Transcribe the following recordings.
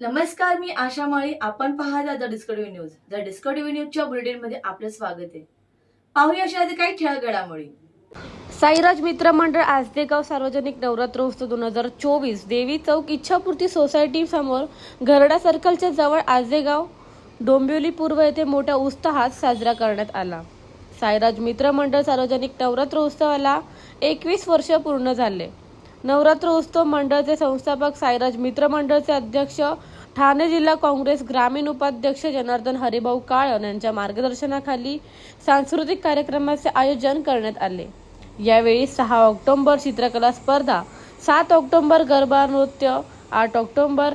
नमस्कार मी आशा माळी. आपण पाहता the Discovery news. The Discovery न्यूजच्या बुलेटिनमध्ये आपलं स्वागत आहे. पाहूया अशा आधी काही ठळक घडामोडी साईराज मित्र मंडळ आजदेगाव सार्वजनिक नवरात्रोत्सव दोन हजार चोवीस देवी चौक इच्छापूर्ती सोसायटी समोर घरडा सर्कलच्या जवळ आजदेगाव डोंबिवली पूर्व येथे मोठ्या उत्साहात साजरा करण्यात आला. साईराज मित्र मंडळ सार्वजनिक नवरात्रोत्सवाला एकवीस वर्ष पूर्ण झाले. नवरात्र उत्सव मंडळचे संस्थापक साईराज मित्र मंडळचे अध्यक्ष ठाणे जिल्हा काँग्रेस ग्रामीण उपाध्यक्ष जनार्दन हरिभाऊ काळन यांच्या मार्गदर्शनाखाली सांस्कृतिक कार्यक्रमाचे आयोजन करण्यात आले. यावेळी सहा ऑक्टोबर चित्रकला स्पर्धा सात ऑक्टोबर गरबा नृत्य आठ ऑक्टोंबर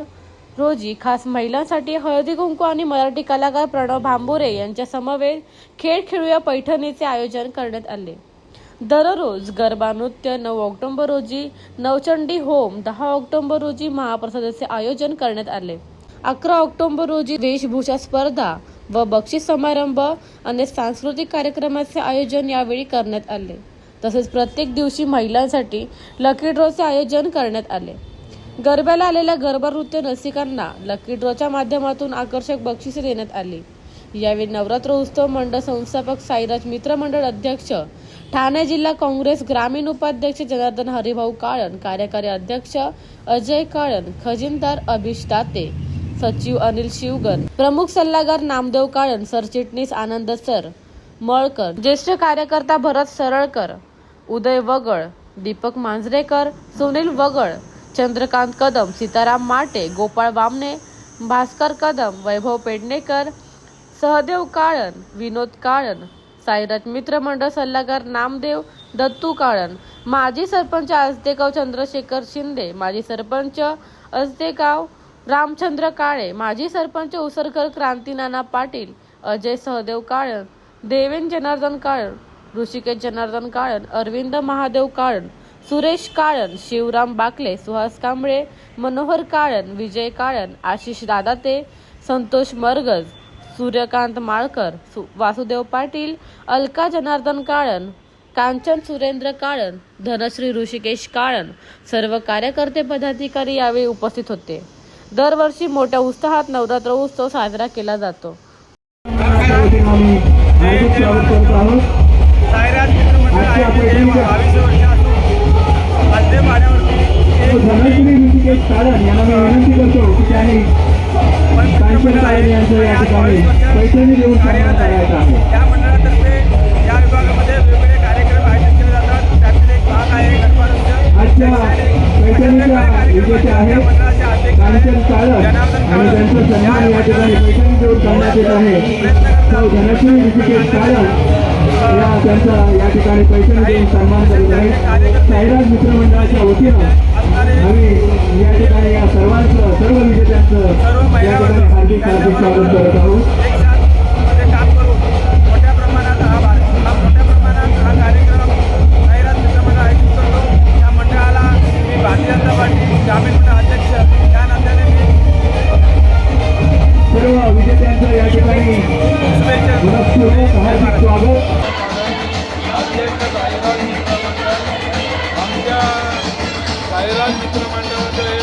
रोजी खास महिलांसाठी हळदी कुंकू आणि मराठी कलाकार प्रणव भांबोरे यांच्या समवेत खेळ खेळूया पैठणीचे आयोजन करण्यात आले. दररोज गरबा नृत्य नऊ ऑक्टोंबर रोजी नवचंडी होम दहा ऑक्टोंबर रोजी महाप्रसादाचे आयोजन करण्यात आले. अकरा ऑक्टोंबर रोजी वेशभूषा स्पर्धा व बक्षीस समारंभ आणि सांस्कृतिक कार्यक्रमाचे आयोजन यावेळी करण्यात आले. तसेच प्रत्येक दिवशी महिलांसाठी लकी ड्रॉचे आयोजन करण्यात आले. गरब्याला आलेल्या गरबा नृत्य रसिकांना लकी ड्रॉच्या माध्यमातून आकर्षक बक्षिसे देण्यात आली. यावेळी नवरात्र उत्सव मंडळ संस्थापक साईराज मित्र मंडळ अध्यक्ष ठाणे जिल्हा काँग्रेस ग्रामीण उपाध्यक्ष जनार्दन हरिभाऊ काळन कार्यकारी अध्यक्ष अजय काळन खजिनदार अभिष दाते सचिव अनिल शिवगन प्रमुख सल्लागार नामदेव काळन सरचिटणीस आनंद सर मळकर ज्येष्ठ कार्यकर्ता भरत सरळकर उदय वगळ दीपक मांजरेकर सुनील वगळ चंद्रकांत कदम सीताराम माटे गोपाळ वामने भास्कर कदम वैभव पेडणेकर सहदेव काळन विनोद काळन साईराज मित्र मंडळ सल्लागार नामदेव दत्तू काळन माजी सरपंच आजदेगाव चंद्रशेखर शिंदे माजी सरपंच अजदेगाव रामचंद्र काळे माजी सरपंच उसरकर क्रांतीनाना पाटील अजय सहदेव काळन देवेन जनार्दन काळन ऋषिकेश जनार्दन काळन अरविंद महादेव काळन सुरेश काळन शिवराम बाकले सुहास कांबळे मनोहर काळन विजय काळन आशिष दादाते संतोष मरगज सूर्यकांत माळकर वासुदेव पाटील अलका जनार्दन काळन कांचन सुरेंद्र काळन धनश्री ऋषिकेश काळन सर्व कार्यकर्ते पदाधिकारी यावेळी उपस्थित होते. दरवर्षी मोठ्या उत्साहात नवरात्र उत्सव साजरा केला जातो. सायराज मित्रमंडळ आयोजित बावीस वर्ष ठिकाणी पैठणी देऊन सन्मान करायचा आहे. या मंडळातर्फे या विभागामध्ये वेगवेगळे कार्यक्रम आयोजित केले जातात. त्यातील एक भाग आहे गरबा नृत्य आजच्या पैठणीच्या विजेते आहेत. मंडळाचे अध्यक्ष कांचन आहेत काळन जनार्दन आणि त्यांचा सन्मान या ठिकाणी पैठणी देऊन करण्यात येत आहे. तो धनश्री ऋषिकेश काळन या त्यांचा या ठिकाणी पैठणी देऊन सन्मान करीत साईराज मित्रमंडळाच्या वतीनं आम्ही या ठिकाणी या सर्वांचं सर्व विजेत्यांचं हार्दिक हार्दिक स्वागत. करत आहोत एक साथमध्ये